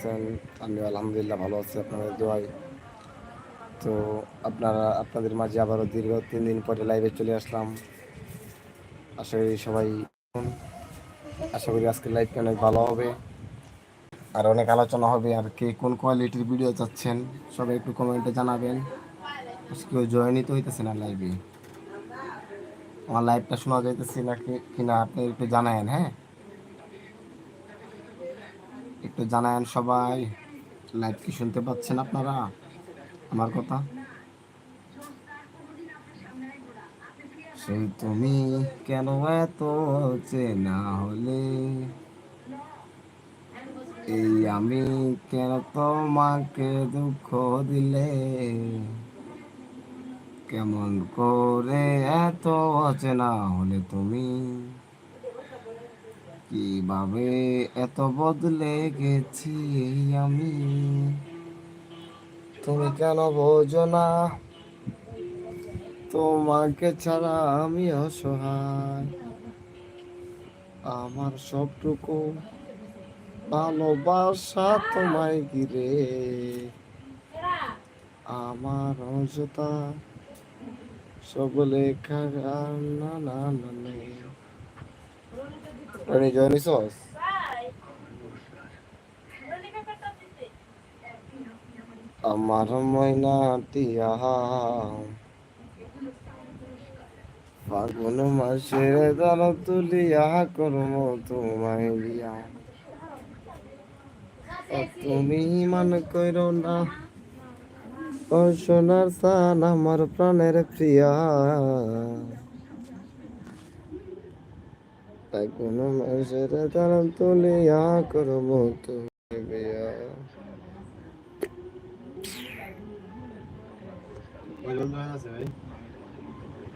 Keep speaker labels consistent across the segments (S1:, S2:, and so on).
S1: আছেন? আমি আলহামদুলিল্লাহ ভালো আছি, আপনাদের দোয়ায়। তো আপনারা, আপনাদের মাঝে আবারও দীর্ঘ তিন দিন পরে লাইভে চলে আসলাম। আশা করি সবাই আশা করি আজকের লাইভটা অনেক ভালো হবে। আর অনেক আলোচনা হবে, আর কে কোন কোয়ালিটির ভিডিও চাচ্ছেন, সবাই একটু কমেন্টে জানাবেন। কেউ জয়েনই তো হইতেছে না লাইভে আমার লাইভটা শোনা যাইতেছে না কিনা আপনি একটু জানায়েন হ্যাঁ? একটু জানায়েন সবাই। লাইভ কি শুনতে পাচ্ছেন আপনারা? আমার কথা? সেই তুমি কেন এত চেনা হলে? এই আমি কেন তোমাকে দুঃখ দিলে? কেমন করে এত অচেনা হলে তুমি? কীভাবে এত বদলে গেছি আমি? তুমি কেন বোঝো না? তোমাকে ছাড়া আমি অসহায়। আমার সবটুকু ভালোবাসা তোমায় ঘিরে। আমার অযথা সকলে খাগার না না। না না Rani Johnny Sauce. আমার ময়না টিয়া ফাগুন মাসের দান তুলিয়া করম তোমায় দিয়া তুমি মান কইরো না ও সোনার সান আমার প্রাণের প্রিয়া ফাগুন মাসের দান তুলিয়া করম তোমায় দিয়া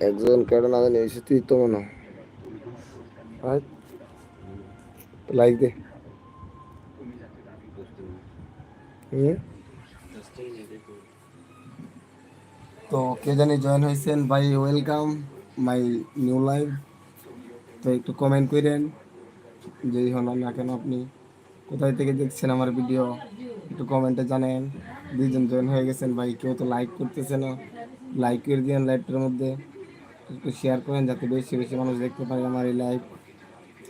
S1: একজন কেন না জানি, এসে তুই তো মনে লাইক দে। তো কে জানি জয়েন হয়েছেন, ভাই ওয়েলকাম মাই নিউ লাইভ তো একটু কমেন্ট করেন যেই হন না কেন আপনি? কোথায় থেকে দেখছেন আমার ভিডিও একটু কমেন্টে জানেন। দুইজন জয়েন হয়ে গেছেন ভাই, কেউ তো লাইক করতেছে না। লাইক করে দিন লাইভটার মধ্যে। একটু শেয়ার করেন যাতে বেশি বেশি মানুষ দেখতে পারে আমার এই লাইভ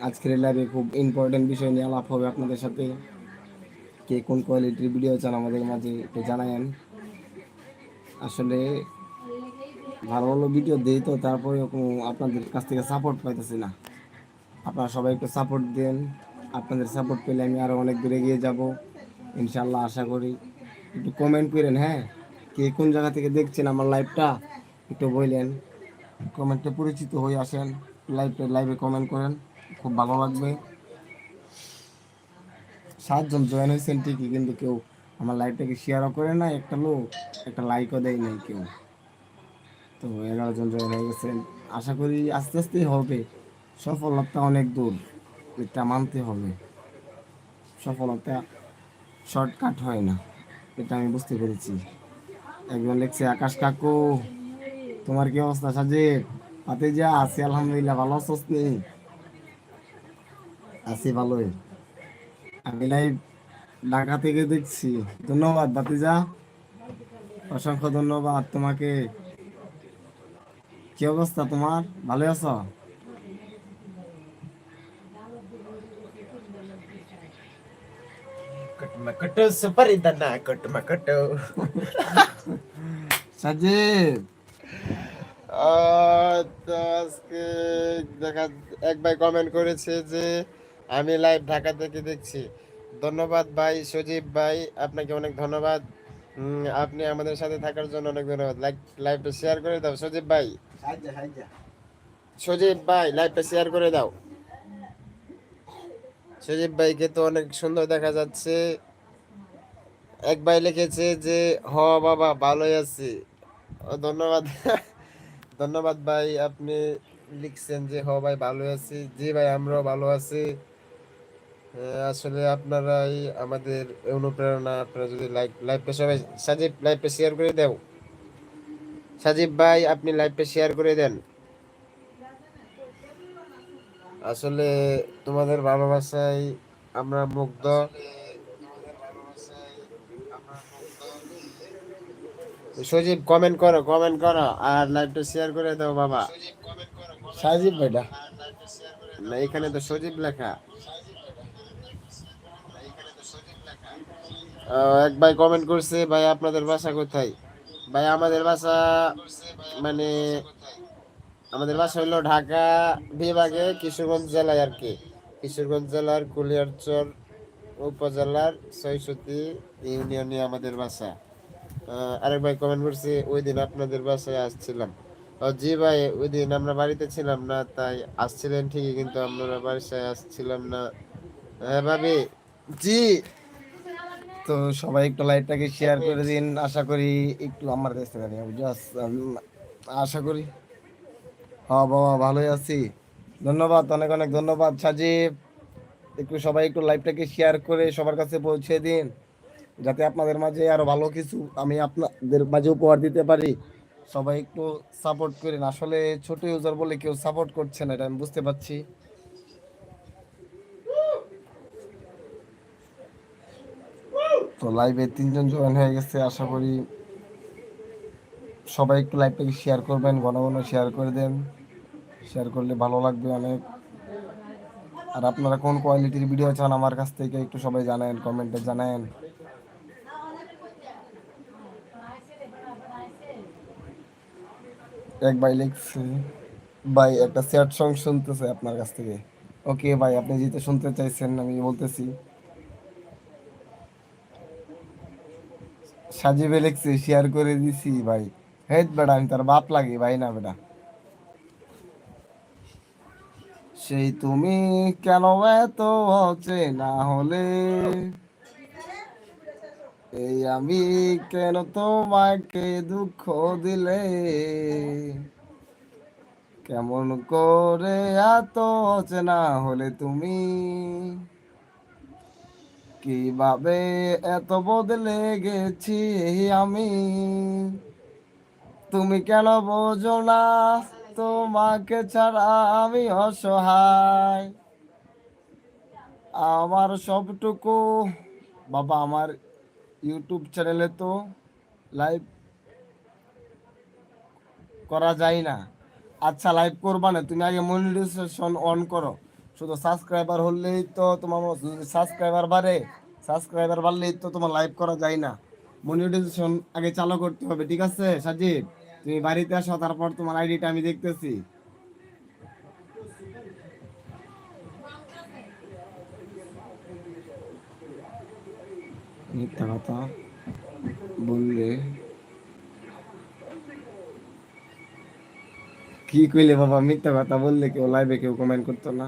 S1: আজকের এই লাইভে খুব ইম্পর্টেন্ট বিষয় নিয়ে আলাপ হবে আপনাদের সাথে। কে কোন কোয়ালিটির ভিডিও চান আমাদের মাঝে একটু জানায়েন। আসলে ভালো ভালো ভিডিও দেই তো তারপরে আপনাদের কাছ থেকে সাপোর্ট পাইতেছি না। আপনারা সবাই একটু সাপোর্ট দেন। আপনাদের সাপোর্ট পেলে আমি আরও অনেক দূরে এগিয়ে যাব ইনশাল্লাহ আশা করি। একটু কমেন্ট করেন হ্যাঁ? কে কোন জায়গা থেকে দেখছেন আমার লাইভটা একটু বললেন কমেন্টে পরিচিত হয়ে আসেন লাইভে লাইভে কমেন্ট করেন, খুব ভালো লাগবে। সাতজন জয়েন হয়েছেন ঠিকই, কিন্তু কেউ আমার লাইভটাকে শেয়ারও করে না একটা লোক, একটা লাইকও দেয় নাই কেউ। তো এগারো জন জয়েন হয়ে গেছেন। আশা করি আস্তে আস্তেই হবে। সফলতা অনেক দূর, এটা মানতে হবে। সফলতা শর্টকাট হয় না, এটা আমি বুঝতে পেরেছি। একজন লিখছে, আকাশ কাকু, তোমার কি অবস্থা সাজেব? পাতে যা আছি আলহামদুলিল্লাহ, ভালো আছোস নি? আছি ভালোই। আমি লাইভ ঢাকা থেকে দেখছি। ধন্যবাদ বাতিজা অসংখ্য ধন্যবাদ তোমাকে। কি অবস্থা তোমার? ভালো আছো?
S2: তো আজকে দেখা এক ভাই কমেন্ট করেছে যে আমি লাইভ ঢাকা থেকে দেখছি। ধন্যবাদ ভাই সজীব ভাই আপনাকে অনেক ধন্যবাদ। আপনি আমাদের সাথে থাকার জন্য অনেক ধন্যবাদ। লাইক লাইভটা শেয়ার করে দাও সজীব ভাই। সজীব ভাই লাইভটা শেয়ার করে দাও। সজীব ভাইকে তো অনেক সুন্দর দেখা যাচ্ছে। এক ভাই লিখেছে যে, হ, বাবা, ভালোই আছি। ধন্যবাদ। ধন্যবাদ ভাই, আপনি লিখছেন যে, হ, ভাই ভালো আছি। জি ভাই, আমরাও ভালো আছি। আসলে আপনারাই আমাদের অনুপ্রেরণা। আপনারা যদি লাইভ লাইভটা সবাই সাজিব, লাইভটা শেয়ার করে দাও। সাজিব ভাই, আপনি লাইভটা শেয়ার করে দেন। আসলে তোমাদের ভালোবাসায় আমরা মুগ্ধ। সজীব কমেন্ট করো কমেন্ট করো, আর লাইভটা শেয়ার করে দাও বাবা।
S1: সাজিব ভাইটা
S2: না, এখানে তো সজীব লেখা। এক ভাই কমেন্ট করছে, ভাই, আপনাদের বাসা কোথায়? ভাই, আমাদের বাসা মানে আমাদের বাসা হলো ঢাকা বিভাগে কিশোরগঞ্জ জেলায় আর কি। কিশোরগঞ্জ জেলার কুলিয়ারচর উপজেলার ছয়শতি ইউনিয়নে আমাদের বাসা। আরেক ভাই কমেন্ট করছে ওই দিন আপনাদের বাসায় আসছিলাম। জি ভাই ওই দিন আমরা বাড়িতে ছিলাম না তাই আসছিলেন ঠিকই কিন্তু আমরা বাসায় আসছিলাম না। হ্যাঁ ভাবি। জি।
S1: তো সবাই একটু লাইভটাকে শেয়ার করে দিন আশা করি একটু আমার কাছ থেকে জাস্ট আশা করি। হ্যাঁ বাবা ভালোই আছি। ধন্যবাদ অনেক অনেক ধন্যবাদ সাজিব। একটু সবাই একটু লাইভটাকে শেয়ার করে সবার কাছে পৌঁছে দিন। যাতে আপনাদের মাঝে আরও ভালো কিছু আমি আপনাদের মাঝে উপহার দিতে পারি। সবাই একটু সাপোর্ট করেন। আসলে ছোট ইউজার বলে কেউ সাপোর্ট করছে না, এটা আমি বুঝতে পারছি। তো লাইভে তিনজন জয়েন হয়ে গেছে, আশা করি সবাই একটু লাইভটাকে শেয়ার করবেন ঘন ঘন শেয়ার করে দেন। শেয়ার করলে ভালো লাগবে অনেক। আর আপনারা কোন কোয়ালিটির ভিডিও চান আমার কাছ থেকে একটু সবাই জানান কমেন্টে জানান এক ভাই লিখছে, ভাই, একটা স্যাড সং শুনতেছে আপনার কাছ থেকে। ওকে ভাই, আপনি যেটা শুনতে চাইছেন, আমি বলতেছি। সাজিবে লিখছে শেয়ার করে দিছি, ভাই। হেড বেটা, আমি তার বাপ লাগি, ভাই না বেটা। সেই তুমি কেন এত না হলে? এই আমি কেন তোমাকে দুঃখ দিলে? কেমন করে এত না হলে তুমি? কীভাবে এত বদলে গেছি আমি? তুমি কেন বোঝো না তোমাকে ছাড়া আমি অসহায়? আমার সবটুকু, বাবা, আমার ইউটিউব চ্যানেলে তো লাইভ করা যায় না। আচ্ছা লাইভ করবা না, তুমি আগে মনিটাইজেশন অন করো। শুধু সাবস্ক্রাইবার হলেই তো তোমার সাবস্ক্রাইবার বাড়ে সাবস্ক্রাইবার বাড়লেই তো তোমার লাইভ করা যায় না। মনিটাইজেশন আগে চালু করতে হবে, ঠিক আছে সাজিব তুমি বাড়িতে আসো, তারপর তোমার আইডিটা আমি দেখতেছি। মিথ্যা বললে, কি কইলে বাবা, মিথ্যা কথা বললে কেউ লাইভে কেউ কমেন্ট করতো না?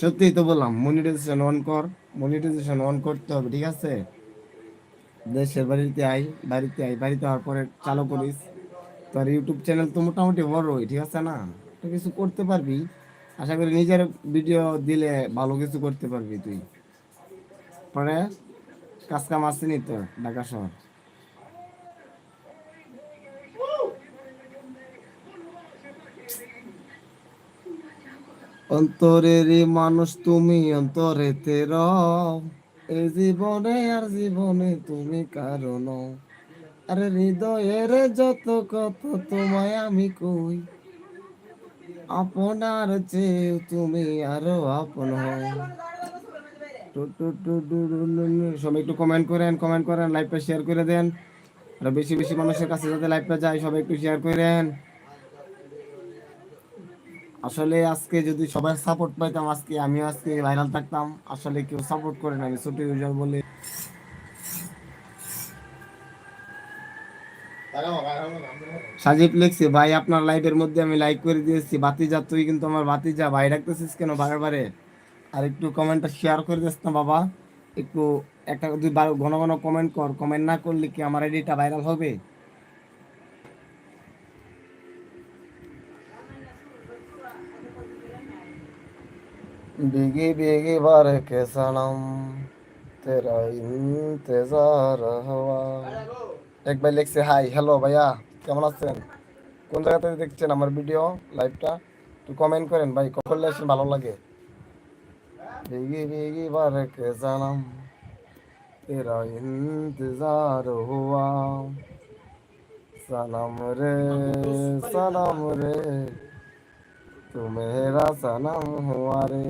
S1: সত্যিই তো বললাম মনিটাইজেশন অন কর মনিটাইজেশন অন করতে হবে, ঠিক আছে? দেশের বাড়িতে আই বাড়িতে আই বাড়িতে হওয়ার পরে চালু করিস। তোর ইউটিউব চ্যানেল তো মোটামুটি বড়ই, ঠিক আছে না? তো কিছু করতে পারবি। আশা করি নিজের ভিডিও দিলে ভালো কিছু করতে পারবি তুই। পরে কাজ কাম আসেনি তো, ঢাকা শহর অন্তরেরই মানুষ তুমি অন্তরেতে রও এই জীবনে আর জীবনে তুমি কারণ আরে হৃদয়ের যত কত তোমায় আমি কই, আপনার চেয়ে তুমি আরও আপন টু। সবাই একটু কমেন্ট করেন কমেন্ট করেন লাইভটা শেয়ার করে দেন। আর বেশি বেশি মানুষের কাছে যাতে লাইভটা যায়, সবাই একটু শেয়ার করেন। আসলে আজকে যদি সবাই সাপোর্ট পাইতাম, আজকে আমিও আজকে ভাইরাল থাকতাম। আসলে কেউ সাপোর্ট করে না, আমি ছোট ইউজার বলে। সাজিব লিখছে, ভাই, আপনার লাইভের মধ্যে আমি লাইক করে দিয়েছি। বাতিজা তুই কিন্তু আমার বাতিজা ভাই রাখতেছিস কেন বারে বারে আর একটু কমেন্টটা শেয়ার করে দিস না বাবা একটু একটা দুই বার ঘন ঘন কমেন্ট কর কমেন্ট না করলে কি আমার আইডিটা ভাইরাল হবে बिगी बिगी बार के सनम तेरा इंतजार हुआ এক ভাই লিখছে হাই হ্যালো ভাইয়া কেমন আছেন কোন জায়গা থেকে দেখছেন আমার ভিডিও লাইভটা একটু কমেন্ট করেন ভাই কখন আসেন ভালো লাগে भीगी भीगी बरक सनम तेरा इंतज़ार हुआ सनम रे सनम रे तू मेरा सनम हुआ रे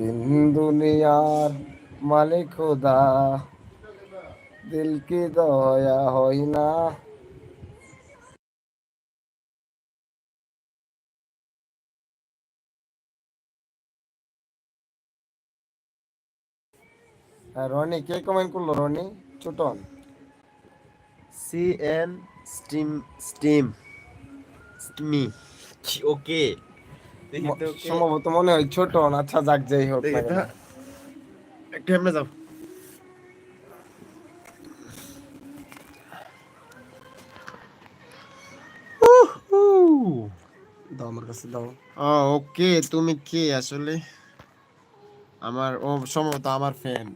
S1: दिन दुनियार मालिक खुदा दिल की दया होई ना রনি কে কমেন্ট করল
S2: Roni? Chhoton C N steam steam steamy okay.
S1: সম্ভবত মনে হয় ছোটন আচ্ছা যাক যাই হোক।
S2: একটু এমনি যাও
S1: দাও আমার কাছে দাও।
S2: ওকে তুমি কে আসলে? আমার ও সম্ভবত আমার ফ্যান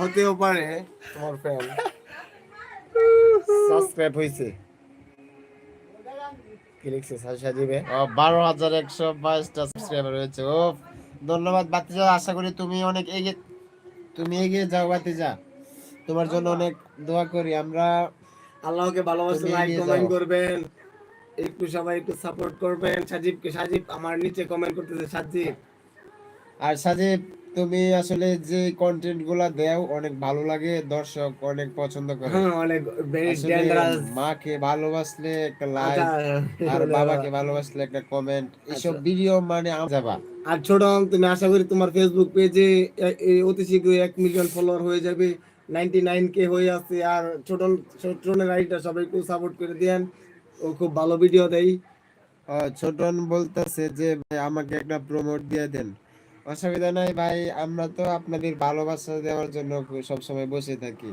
S1: হতেও পারে তোমার ফ্যান সাবস্ক্রাইব হয়েছে কি লিখছে? সাজিবে।
S2: বারো হাজার একশো বাইশটা সাবস্ক্রাইবার হয়েছে। ও ধন্যবাদ বাতিজা আশা করি তুমি অনেক এগিয়ে তুমি এগিয়ে যাও বাতিজা তোমার জন্য অনেক দোয়া করি। আমরা
S1: আল্লাহকে ভালোবাসে লাইক কমেন্ট করবেন। একটু সবাই একটু সাপোর্ট করবেন। সাজিবকে সাজিব আমার নিচে কমেন্ট করতেছে সাজিব।
S2: আর সাজিব তুমি আসলে যে কন্টেন্টগুলা দেও অনেক ভালো লাগে দর্শক অনেক পছন্দ করে।
S1: হ্যাঁ অনেক
S2: মাকে ভালোবাসলে একটা লাইক
S1: আচ্ছা,
S2: আর বাবাকে ভালোবাসলে একটা কমেন্ট এইসব
S1: আচ্ছা।
S2: ভিডিও মানে যাবা।
S1: আর ছোট তুমি আশা করি তোমার ফেসবুক পেজে অতি শীঘ্রই এক মিলিয়ন ফলোয়ার হয়ে যাবে। নাইনটি নাইন কে হয়ে আছে। আর ছোট ছোটনের আইডিটা সবাই একটু সাপোর্ট করে দেন। ও খুব ভালো ভিডিও দেয়।
S2: ছোটন বলতেছে যে ভাই আমাকে একটা প্রমোট দিয়ে দেন। অসুবিধা নাই ভাই আমরা তো আপনাদের ভালোবাসা দেওয়ার জন্য সব সময় বসে থাকি।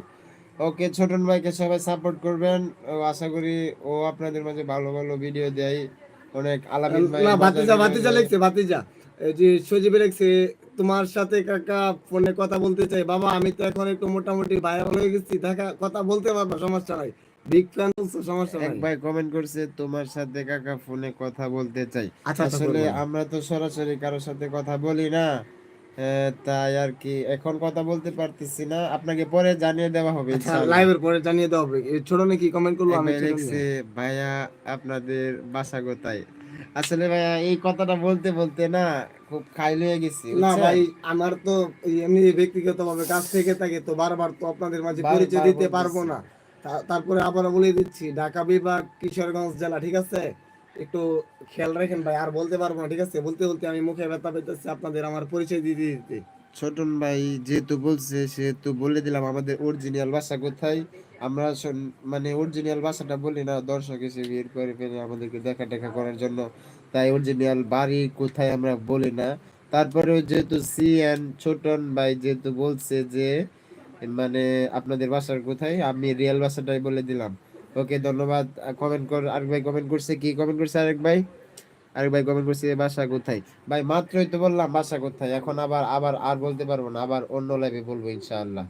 S2: ওকে ছোটন ভাইকে সবাই সাপোর্ট করবেন। ও আশা করি ও আপনাদের মাঝে ভালো ভালো ভিডিও দেয়। অনেক আলামিন ভাই
S1: না ভাতিজা ভাতিজা। লিখছে ভাতিজা। যে সজীবে লিখছে তোমার সাথে কাকা ফোনে কথা বলতে চাই। বাবা আমি তো এখন একটু মোটামুটি ভাইরাল হয়ে গেছি দেখা কথা বলতে পারব সমস্যা নাই। বিগ ফ্যান সমস্যা
S2: এক ভাই কমেন্ট করছে তোমার সাথে কাকা ফোনে কথা বলতে চাই।
S1: আচ্ছা, আচ্ছা,
S2: আসলে আমরা তো সরাসরি কারোর সাথে কথা বলি না তাই আর কি এখন কথা বলতে পারতেছি না। আপনাকে পরে জানিয়ে দেওয়া হবে
S1: আচ্ছা লাইভের পরে জানিয়ে দেওয়া হবে। ছোট নাকি কমেন্ট করল? আমি
S2: ভাই ভাইয়া আপনাদের বাসা কোথায়? আসলে ভাইয়া এই কথাটা বলতে বলতে না খুব খাইল হয়ে গেছি
S1: না ভাই আমার তো এমনি ব্যক্তিগত ভাবে কাছ থেকে থাকে তো বারবার তো আপনাদের মাঝে পরিচয় দিতে পারব না। তারপরে আবার বলে দিচ্ছি, ঢাকা বিভাগ, কিশোরগঞ্জ জেলা, ঠিক আছে? একটু খেয়াল রাখেন ভাই, আর বলতে পারব না, ঠিক আছে? বলতে বলতে আমি মুখে ব্যথা পেতেছি, আপনাদের আমার পরিচয় দিতে দিতে।
S2: ছোটন ভাই যেহেতু বলছে, সেহেতু বলে দিলাম, আমাদের অরিজিনাল ভাষা কোথায়? আমরা মানে অরিজিনাল ভাষাটা বলি না, দর্শক এসে বের করে ফেলে আমাদেরকে দেখা টেকা করার জন্য। তাই অরিজিনাল বাড়ি কোথায় আমরা বলি না। তারপরে যেহেতু সি এন ছোটন ভাই যেহেতু বলছে যে মানে আপনাদের বাসার কোথায়? আমি রিয়েল বাসাটাই বলে দিলাম। ওকে, ধন্যবাদ। কমেন্ট কর, আরেক ভাই কমেন্ট করছে কি? কমেন্ট করছে আরেক ভাই? আরেক ভাই কমেন্ট করছে বাসা কোথায়? ভাই, মাত্রই তো বললাম, বাসা কোথায়? এখন আবার আবার আর বলতে পারব না, আবার অন্য লাইভে বলব ইনশাআল্লাহ।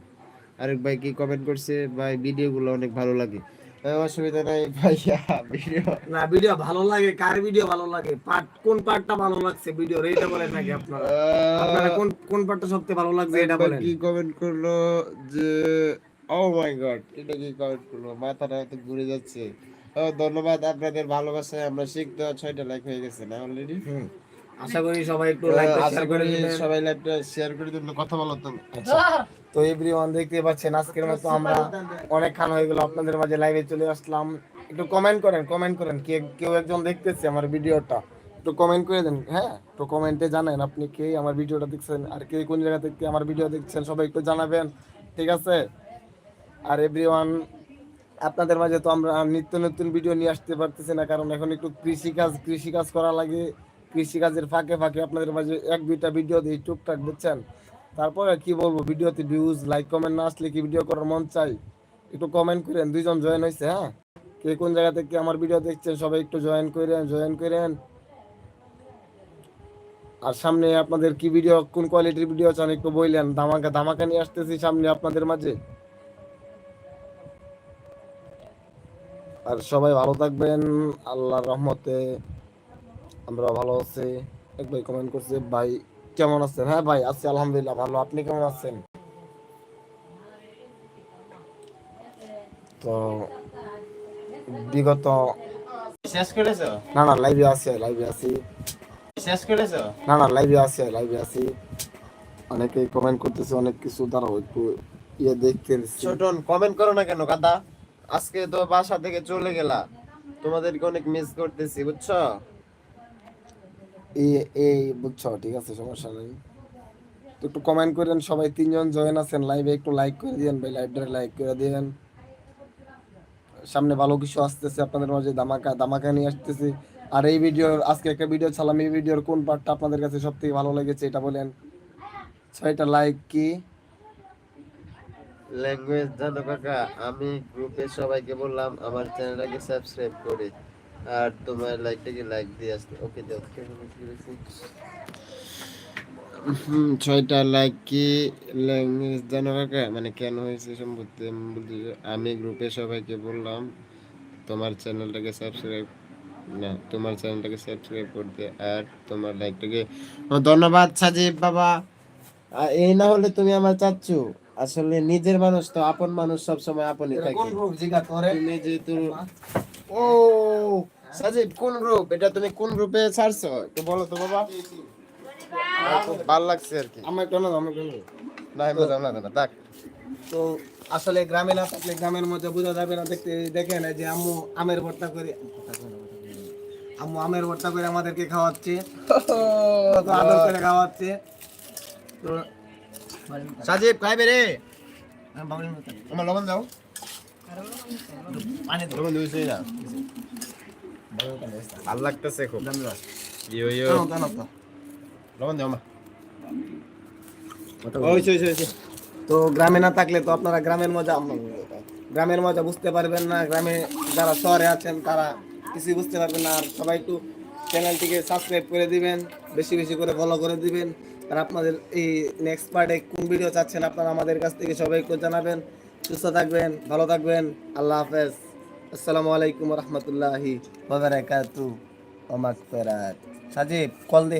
S2: আরেক ভাই কি কমেন্ট করছে? ভাই ভিডিওগুলো অনেক ভালো লাগে। অসুবিধা নাই ভাইয়া ভিডিও
S1: না ভিডিও ভালো লাগে। কার ভিডিও ভালো লাগে? পার্ট কোন পার্টটা ভালো লাগছে এইটা বলেন নাকি আপনারা। আপনারা কোন কোন পার্টটা সবচেয়ে ভালো লাগছে এটা বলেন।
S2: কি কমেন্ট করল যে ও মাই গড এটা কি কমেন্ট করল? মাথাটা তো ঘুরে যাচ্ছে। ও ধন্যবাদ আপনাদের ভালোবাসায় আমরা শিখতে ছয়টা লাইক হয়ে গেছে না অলরেডি।
S1: আশা করি সবাই একটু লাইক
S2: আশা করি সবাই লাইভটা শেয়ার করে দিন কথা বলো তুমি
S1: তো এভরিওয়ান দেখতে পাচ্ছেন আজকের মতো আমরা অনেক খান হয়ে গেল আপনাদের মাঝে লাইভে চলে আসলাম। একটু কমেন্ট করেন কমেন্ট করেন কে কেউ একজন দেখতেছে আমার ভিডিওটা একটু কমেন্ট করে দেন হ্যাঁ? একটু কমেন্টে জানান আপনি কে আমার ভিডিওটা দেখছেন আর কে কোন জায়গা থেকে আমার ভিডিও দেখছেন সবাই একটু জানাবেন ঠিক আছে? আর এভরিওয়ান আপনাদের মাঝে তো আমরা নিত্য নতুন ভিডিও নিয়ে আসতে পারতেছি না কারণ এখন একটু কৃষিকাজ কৃষিকাজ করা লাগে। কৃষিকাজের ফাঁকে ফাঁকে আপনাদের মাঝে এক দুইটা ভিডিও দিই টুকটাক বুঝছেন তারপরে কি বলব ভিডিওতে ভিউজ লাইক কমেন্ট না আসলে কি ভিডিও করার মন চাই? একটু কমেন্ট করেন, দুইজন জয়েন হয়েছে হ্যাঁ? কে কোন জায়গা থেকে আমার ভিডিও দেখছেন, সবাই একটু জয়েন করেন জয়েন করেন। আর সামনে আপনাদের কি ভিডিও কোন কোয়ালিটির ভিডিও চান একটু বললেন। ধামাকা ধামাকা নিয়ে আসতেছি সামনে আপনাদের মাঝে। আর সবাই ভালো থাকবেন, আল্লাহর রহমতে। আমরা ভালো আছি। এক ভাই কমেন্ট করছে ভাই কেমন আছেন? হ্যাঁ ভাই আছি আলহামদুলিল্লাহ ভালো। আপনি কেমন আছেন? তো বিগত
S2: শেষ করেছ?
S1: না না লাইভে আছে লাইভে আছি।
S2: শেষ করেছ?
S1: না না লাইভে আছে লাইভে আছি। অনেকে কমেন্ট করতেছে অনেক কিছু দাঁড়াও একটু ইয়ে দেখতে
S2: ছোটন কমেন্ট করো না কেন কাদা? আজকে তো বাসা থেকে চলে গেলা। তোমাদেরকে অনেক মিস করতেছি বুঝছ?
S1: বুঝছ? ঠিক আছে, সমস্যা নেই। তো একটু কমেন্ট করেন, সবাই তিনজন জয়েন আছেন লাইভে একটু লাইক করে দিয়েন, ভাই লাইভটা লাইক করে দিয়েন। সামনে ভালো কিছু আসতেছে আপনাদের মাঝে দামাকা দামাকা নিয়ে আসতেছি। আর এই ভিডিওর আজকে একটা ভিডিও ছাড়লাম, এই ভিডিওর কোন পার্টটা আপনাদের কাছে সব থেকে ভালো লেগেছে এটা বলেন। ছয়টা লাইক কি?
S2: ল্যাঙ্গুয়েজ জানো কাকা। আমি গ্রুপে সবাইকে বললাম, আমার চ্যানেলটাকে সাবস্ক্রাইব করে। আর তোমার লাইকটাকে লাইক দিয়ে আসতে। ওকে দাও। হুম ছয়টা লাইক কি ল্যাঙ্গুয়েজ জানো কাকা মানে কেন হয়েছে সম্ভবত আমি গ্রুপে সবাইকে বললাম তোমার চ্যানেলটাকে সাবস্ক্রাইব না তোমার চ্যানেলটাকে সাবস্ক্রাইব করতে আর তোমার লাইকটাকে ধন্যবাদ সাজিব বাবা। এই না হলে তুমি আমার চাচ্ছু আসলে নিজের মানুষ তো আপন মানুষ সব সময় আপনই থাকে।
S1: জিজ্ঞাসা করে।
S2: তুমি যেহেতু ও সাজিব কোন গ্রুপ এটা তুমি কোন গ্রুপে ছাড়ছো? একটু বলো তো বাবা। খুব ভালো লাগছে আর কি।
S1: আমার কেন আমার কেন
S2: না আমি বুঝলাম না দাদা থাক।
S1: তো আসলে গ্রামে না থাকলে গ্রামের মধ্যে বোঝা যাবে না দেখতে দেখেন এই যে আম্মু আমের ভর্তা করে আম্মু আমের ভর্তা করে আমাদেরকে খাওয়াচ্ছে। কত আদর করে খাওয়াচ্ছে। তো
S2: সাজিব খাইবে রে। আমার লবণ দাও।
S1: পানি
S2: লবণ দিয়েছি না। ভালো লাগতেছে খুব। ইয়ো ইয়ো। লবণ দাও মা।
S1: তো গ্রামে না থাকলে তো আপনারা গ্রামের মজা গ্রামের মজা বুঝতে পারবেন না। গ্রামে যারা শহরে আছেন তারা কিছুই বুঝতে পারবেন না। আর সবাই একটু চ্যানেলটিকে সাবস্ক্রাইব করে দিবেন বেশি বেশি করে ফলো করে দিবেন। আর আপনাদের এই নেক্সট পার্টে কোন ভিডিও চাচ্ছেন আপনারা আমাদের কাছ থেকে সবাই একটু জানাবেন। সুস্থ থাকবেন ভালো থাকবেন। আল্লাহ হাফেজ। আসসালামু আলাইকুম রহমতুল্লাহি ওয়া বারাকাতু ওয়া মাগফিরাত সাজিব কল দে।